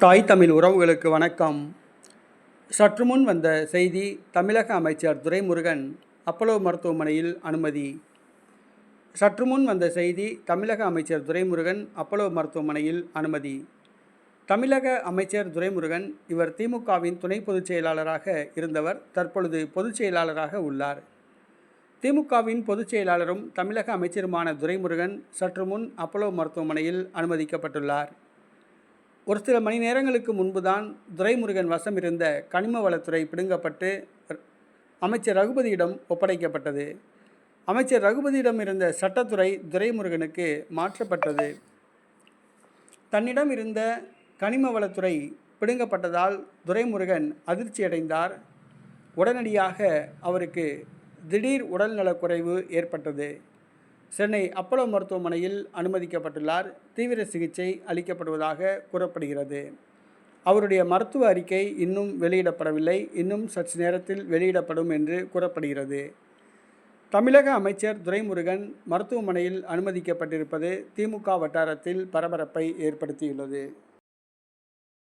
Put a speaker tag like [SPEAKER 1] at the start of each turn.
[SPEAKER 1] தாய் தமிழ் உறவுகளுக்கு வணக்கம். சற்று முன் வந்த செய்தி தமிழக அமைச்சர் துரைமுருகன் அப்பலோ மருத்துவமனையில் அனுமதி. சற்று முன் வந்த செய்தி தமிழக அமைச்சர் துரைமுருகன் அப்பலோ மருத்துவமனையில் அனுமதி. தமிழக அமைச்சர் துரைமுருகன் இவர் திமுகவின் துணை பொதுச் செயலாளராக இருந்தவர் தற்பொழுது பொதுச் செயலாளராக உள்ளார். திமுகவின் பொதுச் செயலாளரும் தமிழக அமைச்சருமான துரைமுருகன் சற்று முன் அப்பலோ மருத்துவமனையில் அனுமதிக்கப்பட்டுள்ளார். ஒரு சில மணி நேரங்களுக்கு முன்பு தான் துரைமுருகன் வசம் இருந்த கனிம வளத்துறை பிடுங்கப்பட்டு அமைச்சர் ரகுபதியிடம் ஒப்படைக்கப்பட்டது. அமைச்சர் ரகுபதியிடம் இருந்த சட்டத்துறை துரைமுருகனுக்கு மாற்றப்பட்டது. தன்னிடம் இருந்த கனிம வளத்துறை பிடுங்கப்பட்டதால் துரைமுருகன் அதிர்ச்சியடைந்தார் உடனடியாக அவருக்கு திடீர் உடல்நலக்குறைவு ஏற்பட்டது. சென்னை அப்பலோ மருத்துவமனையில் அனுமதிக்கப்பட்டுள்ளார். தீவிர சிகிச்சை அளிக்கப்படுவதாக கூறப்படுகிறது. அவருடைய மருத்துவ அறிக்கை இன்னும் வெளியிடப்படவில்லை. இன்னும் சற்று நேரத்தில் வெளியிடப்படும் என்று கூறப்படுகிறது. தமிழக அமைச்சர் துரைமுருகன் மருத்துவமனையில் அனுமதிக்கப்பட்டிருப்பது திமுக வட்டாரத்தில் பரபரப்பை ஏற்படுத்தியுள்ளது.